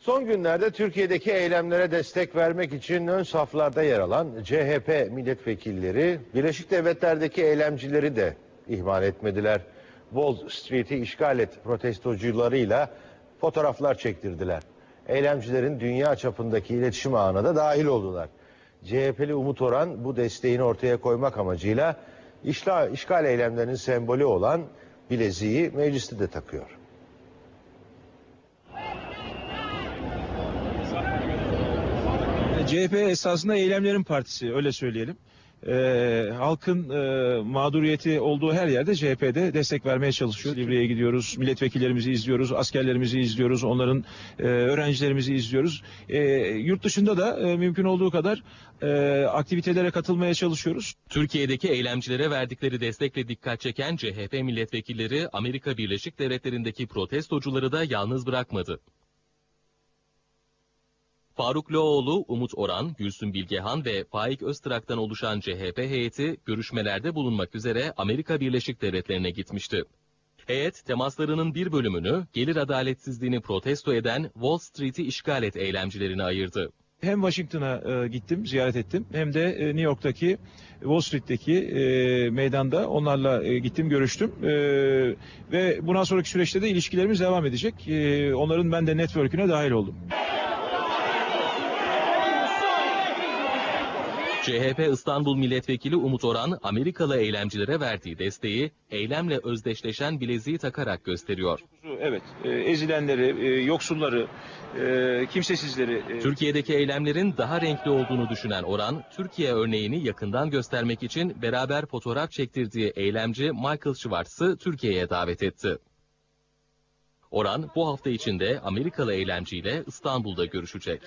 Son günlerde Türkiye'deki eylemlere destek vermek için ön saflarda yer alan CHP milletvekilleri Birleşik Devletler'deki eylemcileri de ihmal etmediler. Wall Street'i işgal et protestocularıyla fotoğraflar çektirdiler. Eylemcilerin dünya çapındaki iletişim ağına da dahil oldular. CHP'li Umut Oran bu desteğini ortaya koymak amacıyla işgal eylemlerinin sembolü olan bileziği mecliste de takıyor. CHP esasında eylemlerin partisi öyle söyleyelim. Ee, halkın e, mağduriyeti olduğu her yerde CHP'de destek vermeye çalışıyor. Livriye gidiyoruz, milletvekillerimizi izliyoruz, askerlerimizi izliyoruz, onların e, öğrencilerimizi izliyoruz. E, yurt dışında da e, mümkün olduğu kadar e, aktivitelere katılmaya çalışıyoruz. Türkiye'deki eylemcilere verdikleri destekle dikkat çeken CHP milletvekilleri Amerika Birleşik Devletleri'ndeki protestocuları da yalnız bırakmadı. Faruk Loğlu, Umut Oran, Gülsün Bilgehan ve Faik Öztrak'tan oluşan CHP heyeti görüşmelerde bulunmak üzere Amerika Birleşik Devletleri'ne gitmişti. Heyet temaslarının bir bölümünü gelir adaletsizliğini protesto eden Wall Street'i işgal et eylemcilerine ayırdı. Hem Washington'a e, gittim, ziyaret ettim hem de e, New York'taki Wall Street'teki e, meydanda onlarla e, gittim, görüştüm. E, ve bundan sonraki süreçte de ilişkilerimiz devam edecek. E, onların ben de network'üne dahil oldum. CHP İstanbul Milletvekili Umut Oran, Amerikalı eylemcilere verdiği desteği eylemle özdeşleşen bileziği takarak gösteriyor. Evet, e, ezilenleri, e, yoksulları, e, kimsesizleri... Türkiye'deki eylemlerin daha renkli olduğunu düşünen Oran, Türkiye örneğini yakından göstermek için beraber fotoğraf çektirdiği eylemci Michael Schwartz'ı Türkiye'ye davet etti. Oran bu hafta içinde Amerikalı eylemciyle İstanbul'da görüşecek.